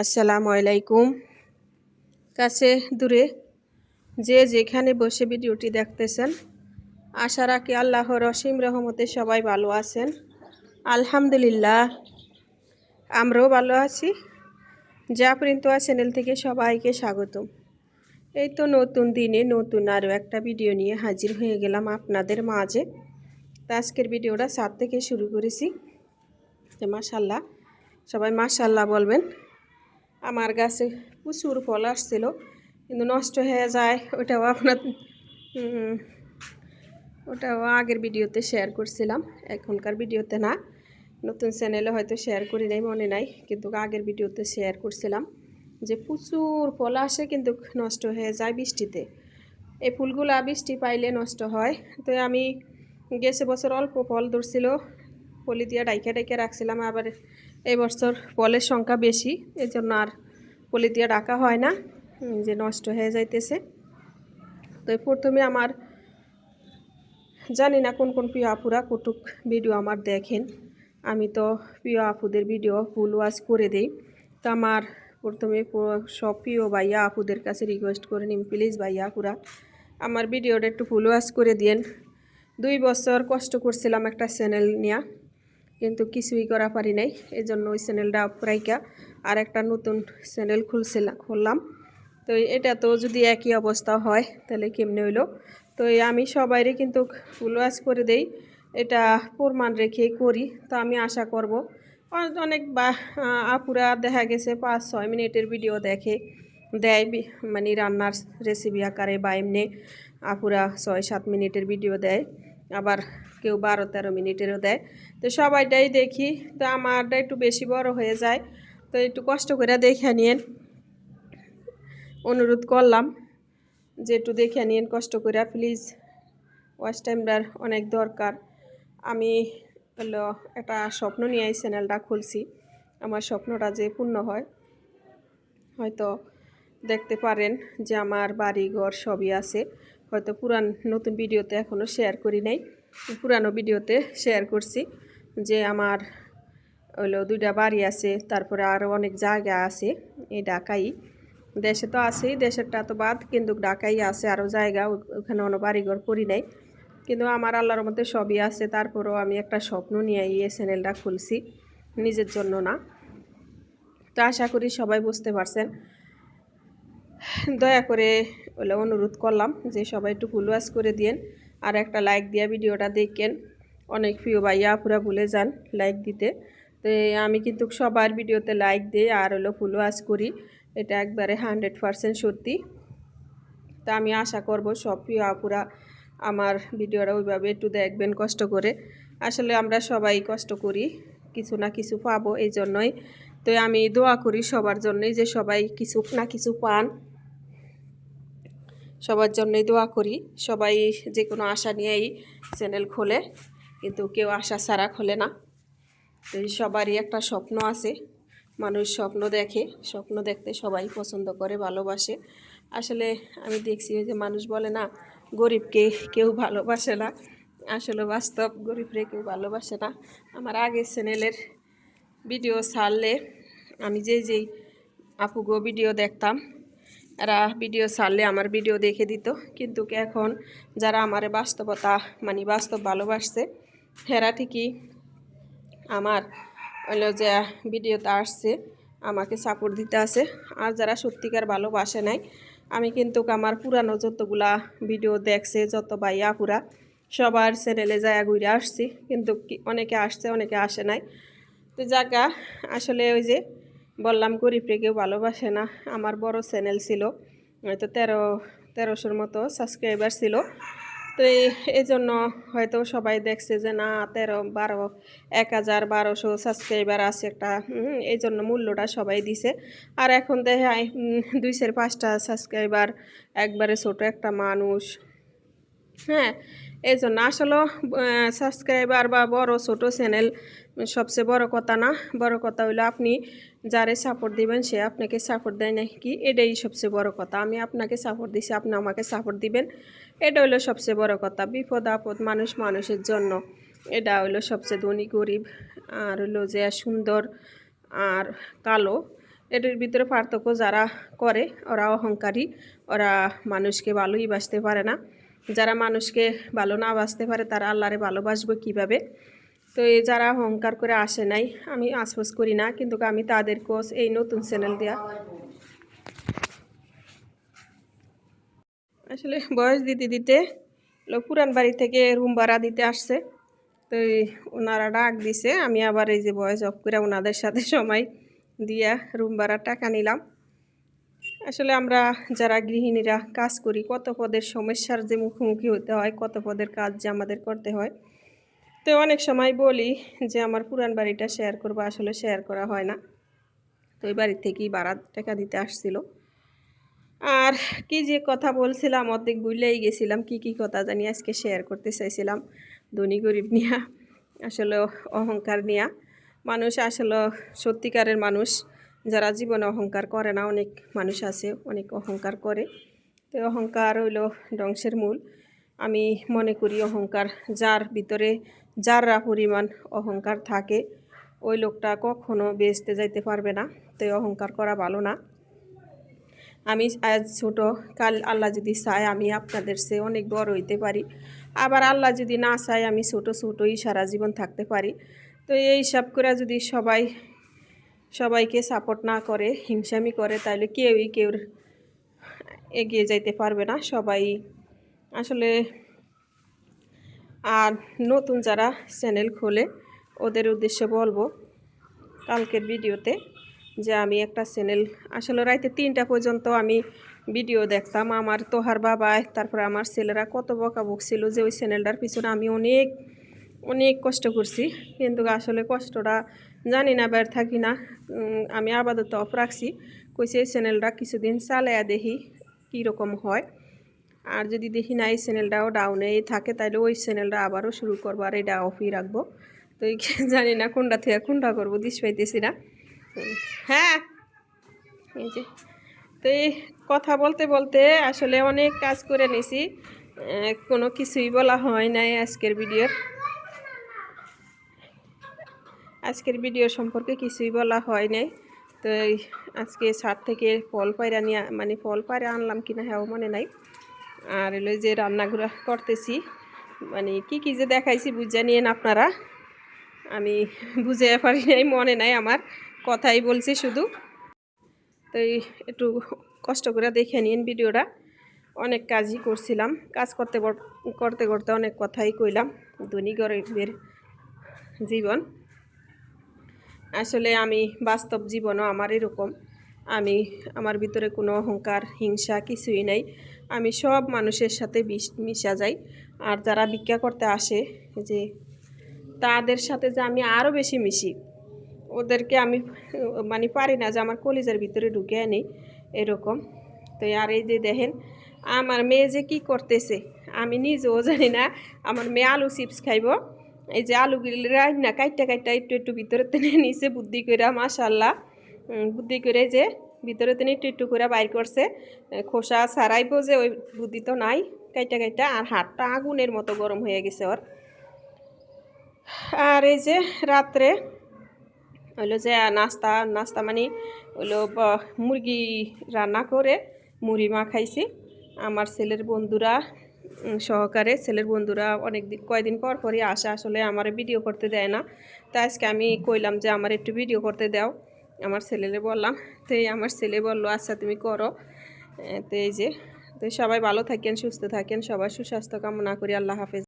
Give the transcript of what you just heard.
আসসালামু আলাইকুম। কাছে দূরে যে যেখানে বসে ভিডিওটি দেখতেছেন, আশা রাখি আল্লাহর অসীম রহমতে সবাই ভালো আছেন। আলহামদুলিল্লাহ, আমরাও ভালো আছি। যা প্রিন্তুয়া চ্যানেল থেকে সবাইকে স্বাগতম। এই তো নতুন দিনে নতুন আরও একটা ভিডিও নিয়ে হাজির হয়ে গেলাম আপনাদের মাঝে। তা আজকের ভিডিওটা সাত থেকে শুরু করেছি। মাসাল্লাহ সবাই মাসাল্লাহ বলবেন। আমার গাছে প্রচুর ফল আসছিল, কিন্তু নষ্ট হয়ে যায়, ওটাও আপনার ওটাও আগের ভিডিওতে শেয়ার করছিলাম, এখনকার ভিডিওতে না, নতুন চ্যানেলে হয়তো শেয়ার করি নাই, মনে নাই, কিন্তু আগের ভিডিওতে শেয়ার করছিলাম যে প্রচুর ফল আসে, কিন্তু নষ্ট হয়ে যায় বৃষ্টিতে। এই ফুলগুলা বৃষ্টি পাইলে নষ্ট হয়, তো আমি গেছে বছর অল্প ফল ধরছিল, পলি দিয়ে ডাইকে ডাইকে রাখছিলাম, আবার এই বছর ফলের সংখ্যা বেশি এই জন্য আর পলি দিয়ে ডাকা হয় না যে নষ্ট হয়ে যাইতেছে। তো প্রথমে আমার, জানি না কোন কোন প্রিয় আপুরা কটুক ভিডিও আমার দেখেন। আমি তো প্রিয় আপুদের ভিডিও ফুল ওয়াশ করে দিই। তো আমার প্রথমে সব প্রিয় ভাইয়া আপুদের কাছে রিকোয়েস্ট করে নিন প্লিজ ভাইয়া আপুরা, আমার ভিডিওটা একটু ফুল ওয়াশ করে দিন দুই বছর কষ্ট করছিলাম একটা চ্যানেল নিয়ে। কিন্তু কিছুই করা পারি নাই। এই জন্য ওই চ্যানেলটা প্রাইকা আর একটা নতুন চ্যানেল খুলছিলাম খুললাম। তো এটা তো যদি একই অবস্থা হয়, তাহলে কেমনে হইল? তো আমি সবাইরে কিন্তু ফুল ওয়াশ করে দেই। এটা প্রমাণ রেখে করি। তো আমি আশা করব অনেক বা আপুরা দেখা গেছে পাঁচ, ছয় মিনিটের ভিডিও দেখে, দেয় মানে রান্নার রেসিপি আকারে বা এমনি। আপুরা ছয়, সাত মিনিটের ভিডিও দেয়। আবার কেউ বারো তেরো মিনিটেরও দেয়। তো সবাইটাই দেখি। তো আমারটা একটু বেশি বড় হয়ে যায়। তো একটু কষ্ট করে দেখে নিন অনুরোধ করলাম যে একটু দেখে নিন কষ্ট করে। প্লিজ ওয়াচ টাইমটার অনেক দরকার। আমি হলো একটা স্বপ্ন নিয়ে এই চ্যানেলটা খুলছি। আমার স্বপ্নটা যে পূর্ণ হয়, হয়তো দেখতে পারেন যে আমার বাড়ি ঘর সবই আছে। হয়তো পুরান নতুন ভিডিওতে এখনও শেয়ার করি নাই। পুরানো ভিডিওতে শেয়ার করছি যে আমার হলো দুইটা বাড়ি আছে, তারপরে আরও অনেক জায়গা আছে এই ঢাকাই। দেশে তো আছেই, দেশেরটা তো বাদ, কিন্তু ঢাকাই আছে আরও জায়গা ওখানে অন্য বাড়িঘর করি নাই। কিন্তু আমার আল্লাহর মধ্যে সবই আছে, তারপরেও আমি একটা স্বপ্ন নিয়ে এই চ্যানেলটা খুলছি, নিজের জন্য না। তো আশা করি সবাই বুঝতে পারছেন। দয়া করে ওলে অনুরোধ করলাম যে সবাই একটু ফুল ওয়াশ করে দিন আর একটা লাইক দিয়ে ভিডিওটা দেখেন। অনেক প্রিয় ভাইয়া, আপুরা ভুলে যান লাইক দিতে। তো আমি কিন্তু সবার ভিডিওতে লাইক দিই আর হলো ফুল ওয়াশ করি, এটা একবারে হান্ড্রেড পারসেন্ট সত্যি। তা আমি আশা করব সব প্রিয় আপুরা আমার ভিডিওটা ওইভাবে একটু দেখবেন কষ্ট করে। আসলে আমরা সবাই কষ্ট করি, কিছু না কিছু পাবো এই জন্যই তো আমি দোয়া করি সবার জন্যই যে সবাই কিছু না কিছু পান। সবার জন্যই দোয়া করি। সবাই যে কোনো আশা নিয়েই চ্যানেল খোলে, কিন্তু কেউ আশা ছাড়া খোলে না। তো সবারই একটা স্বপ্ন আছে। মানুষ স্বপ্ন দেখে, স্বপ্ন দেখতে সবাই পছন্দ করে, ভালোবাসে। আসলে আমি দেখছি যে মানুষ বলে না, গরিবকে কেউ ভালোবাসে না। আসলে বাস্তব গরিবরে কেউ ভালোবাসে না। আমার আগের চ্যানেলের ভিডিও ছাড়লে আমি যেই যেই আপুগো ভিডিও দেখতাম এরা ভিডিও ছাড়লে আমার ভিডিও দেখে দিত। কিন্তু এখন যারা আমার বাস্তবতা মানে বাস্তব ভালোবাসছে, হেরা ঠিকই আমার হলো যে ভিডিওতে আসছে, আমাকে সাপোর্ট দিতে আছে। আর যারা সত্যিকার ভালোবাসে নাই, আমি কিন্তু আমার পুরানো যতগুলা ভিডিও দেখছে, যত ভাইয়া পুরা সবার চ্যানেলে যায় ঘুরে আসছি। কিন্তু অনেকে আসছে, অনেকে আসে নাই। তো জায়গা আসলে ওই যে বললাম, গরিবরে কেউ ভালোবাসে না। আমার বড় চ্যানেল ছিল, হয়তো তেরো, তেরোশোর মতো সাবস্ক্রাইবার ছিল। তো এই- জন্য হয়তো সবাই দেখছে যে, না, তেরো, বারো, এক হাজার বারোশো সাবস্ক্রাইবার আছে একটা। এই জন্য মূল্যটা সবাই দিছে। আর এখন দেখায় দুইশের পাঁচটা সাবস্ক্রাইবার একবারে ছোট একটা মানুষ। হ্যাঁ এই জন্য আসলে সাবস্ক্রাইবার বা বড় ছোট চ্যানেল সবচেয়ে বড় কথা না, বড় কথা হইল আপনি যারে সাপোর্ট দিবেন সে আপনাকে সাপোর্ট দেয় নাকি এটাই সবচেয়ে বড় কথা। আমি আপনাকে সাপোর্ট দিছি, আপনি আমাকে সাপোর্ট দিবেন। এটা হইল সবচেয়ে বড় কথা, বিপদ আপদ মানুষ মানুষের জন্য। এটা হইল সবচেয়ে ধনী, গরিব, আর হইল যে সুন্দর আর কালো। এটার ভিতরে পার্থক্য যারা করে, ওরা অহংকারী, ওরা মানুষকে ভালোই বাঁচতে পারে না। যারা মানুষকে ভালো না বাঁচতে পারে, তারা আল্লাহরে ভালোবাসবে কীভাবে? তো এই যারা অহংকার করে আসে নাই, আমি আশপাস করি না, কিন্তু আমি তাদেরকেও এই নতুন চ্যানেল দেওয়া আসলে বয়স দিতে দিতে পুরান বাড়ি থেকে রুম ভাড়া দিতে আসছে। তো ওনারা ডাক দিছে, আমি আবার এই যে বয়স অফ করে ওনাদের সাথে সময় দিয়া রুম ভাড়া টাকা নিলাম। আসলে আমরা যারা গৃহিণীরা কাজ করি, কত পদের সমস্যার যে মুখোমুখি হতে হয়, কত পদের কাজ যে আমাদের করতে হয় তো অনেক সময় বলি যে আমার পুরান বাড়িটা শেয়ার করব, আসলে শেয়ার করা হয় না। তো ওই বাড়ি থেকেই ভাড়া টাকা দিতে আসছিল। আর কি যে কথা বলছিলাম, অর্ধেক বুঝলেই গেছিলাম, কি কি কথা জানি আজকে শেয়ার করতে চাইছিলাম। ধনী গরিব নিয়া, আসলে অহংকার নিয়া। মানুষ আসলে সত্যিকারের মানুষ, যারা জীবনে অহংকার করে না, অনেক মানুষ আছে, অনেক অহংকার করে। তো অহংকার হইল ধ্বংসের মূল। আমি মনে করি অহংকার যার ভিতরে যারা পরিমাণ অহংকার থাকে, ওই লোকটা কখনো বেচতে যাইতে পারবে না। তো অহংকার করা ভালো না। আমি আজ ছোট, কাল আল্লাহ যদি চায় আমি আপনাদের সে অনেক বড় হইতে পারি। আবার আল্লাহ যদি না চায় আমি ছোট ছোটই সারা জীবন থাকতে পারি। তো এই হিসাব করে যদি সবাই, সবাইকে সাপোর্ট না করে, হিংসামি করে তাহলে কেউই কেউর এগিয়ে যাইতে পারবে না। সবাই আসলে আর নতুন যারা চ্যানেল খোলে, ওদের উদ্দেশ্যে বলব কালকের ভিডিওতে যে আমি একটা চ্যানেল, আসলে রাইতে তিনটা পর্যন্ত আমি ভিডিও দেখতাম। আমার তোহার বাবা, তারপরে আমার ছেলেরা কত বকা বকছিল যে ওই চ্যানেলটার পিছনে আমি অনেক অনেক কষ্ট করছি। কিন্তু আসলে কষ্টটা জানি না বের থাকি না। আমি আপাতত অফ রাখছি। কইছি, এই চ্যানেলটা কিছুদিন চালাইয়া দেখি কীরকম হয়। আর যদি দেখি না, এই চ্যানেলটাও ডাউনেই থাকে তাহলে ওই চ্যানেলটা আবারও শুরু করব আর এটা অফই রাখব। তো জানি না কোনটা থেকে কোনটা করব, দিস পাইতেছি না। হ্যাঁ এই যে। তো এই কথা বলতে বলতে আসলে অনেক কাজ করে নিছি। কোনো কিছুই বলা হয় নাই আজকের ভিডিওর আজকের ভিডিও সম্পর্কে কিছুই বলা হয় নাই। তো আজকে সার থেকে ফল পায়রা নিয়ে মানে ফল পায়রা আনলাম কিনা হ্যাঁ মনে নাই। আর এলো যে রান্নাগুলো করতেছি। মানে কি কি যে দেখাইছি বুঝে নিয়েন আপনারা। আমি বুঝে পারি নাই, মনে নাই আমার। কথাই বলছি শুধু। তো একটু কষ্ট করে দেখে নিন ভিডিওটা। অনেক কাজই করছিলাম। কাজ করতে করতে করতে অনেক কথাই কইলাম। ধনী গরিবের জীবন। আসলে আমি বাস্তব জীবনও আমার এরকম। আমি আমার ভিতরে কোনো অহংকার হিংসা কিছুই নাই। আমি সব মানুষের সাথে মিশা যাই। আর যারা ভিক্ষা করতে আসে যে তাদের সাথে যে আমি আরও বেশি মিশি ওদেরকে আমি মানে পারি না যে আমার কলিজার ভিতরে ঢুকে আনি এরকম। তো আর এই যে দেখেন আমার মেয়ে যে কি করতেছে আমি নিজেও জানি না। আমার মেয়ে আলু চিপস খাইব। এই যে আলুগুলি রান্না কাইটা কাইটা একটু একটু ভিতরে নিছে বুদ্ধি করে মাশাল্লাহ। উম, বুদ্ধি করে যে ভিতরে তিনি একটু একটু করে বাইর করছে। খোসা ছাড়াইবো যে ওই বুদ্ধি তো নাই। কাইটা কাইটা, আর হাতটা আগুনের মতো গরম হয়ে গেছে ওর। আর এই যে রাত্রে হইল যে নাস্তা নাস্তা মানে হইল মুরগি রান্না করে মুড়ি মা খাইছি আমার ছেলের বন্ধুরা সহকারে ছেলের বন্ধুরা অনেক দিন কয়দিন পর পরই আসে। আসলে আমার ভিডিও করতে দেয় না। তো আজকে আমি কইলাম যে আমার একটু ভিডিও করতে দাও। আমার ছেলেলে বললাম, তো এই আমার ছেলে বলল আচ্ছা তুমি করো। তো এই যে, তো সবাই ভালো থাকেন, সুস্থ থাকেন সবাই সুস্বাস্থ্য কামনা করি, আল্লাহ হাফেজ।